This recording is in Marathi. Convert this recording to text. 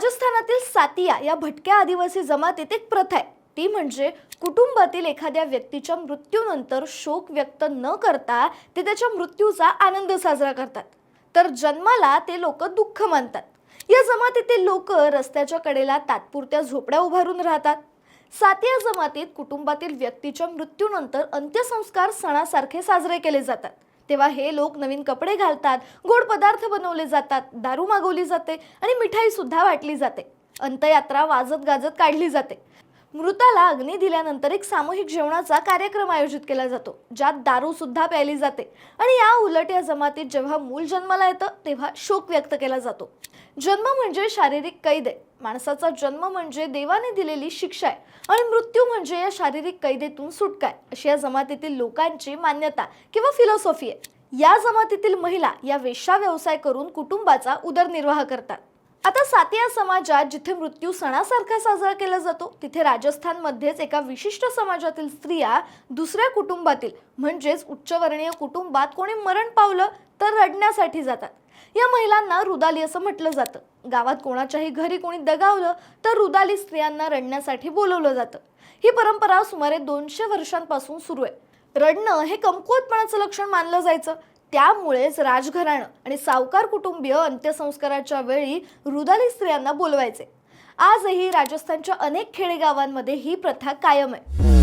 राजस्थानातील सातिया या भटक्या आदिवासी जमातीत एक प्रथा आहे. ती म्हणजे कुटुंबातील एखाद्या व्यक्तीच्या मृत्यूनंतर शोक व्यक्त न करता ते त्याच्या मृत्यूचा आनंद साजरा करतात. तर जन्माला ते लोक दुःख मानतात. या जमातीतील लोक रस्त्याच्या कडेला तात्पुरत्या झोपड्या उभारून राहतात. सातिया जमातीत कुटुंबातील व्यक्तीच्या मृत्यूनंतर अंत्यसंस्कार सणासारखे साजरे केले जातात. तेव्हा हे लोक नवीन कपडे घालतात गोड पदार्थ बनवले जातात दारू मागवली जाते आणि मिठाई सुद्धा वाटली जाते. अंतयात्रा वाजत गाजत काढली जाते. मृताला अग्नी दिल्यानंतर एक सामूहिक जेवणाचा कार्यक्रम आयोजित केला जातो ज्यात दारू सुद्धा प्यायली जाते. आणि या उलट या जमातीत जेव्हा मूल जन्माला येतं तेव्हा शोक व्यक्त केला जातो. जन्म म्हणजे शारीरिक कैद. आहे माणसाचा जन्म म्हणजे देवाने दिलेली शिक्षा आहे. आणि मृत्यू म्हणजे या शारीरिक कैदेतून सुटका आहे. अशी या जमातीतील लोकांची मान्यता किंवा फिलॉसॉफी आहे. या जमातीतील महिला या वेश्या व्यवसाय करून कुटुंबाचा उदरनिर्वाह करतात. आता सातिया समाजात जिथे मृत्यू सणासारखा साजरा केला जातो तिथे राजस्थानमध्येच एका विशिष्ट समाजातील स्त्रिया दुसऱ्या कुटुंबातील म्हणजेच उच्चवर्णीय कुटुंबात कोणी मरण पावलं तर रडण्यासाठी जातात. या महिलांना रुदाली असं म्हटलं जातं. गावात कोणाच्याही घरी कोणी दगावलं तर रुदाली स्त्रियांना रडण्यासाठी बोलवलं जातं. ही परंपरा सुमारे दोनशे वर्षांपासून सुरू आहे. रडणं हे कमकुवतपणाचं लक्षण मानलं जायचं. त्यामुळेच राजघराणं आणि सावकार कुटुंबीय अंत्यसंस्काराच्या वेळी रुदाली स्त्रियांना बोलवायचे. आजही राजस्थानच्या अनेक खेडेगावांमध्ये ही प्रथा कायम आहे.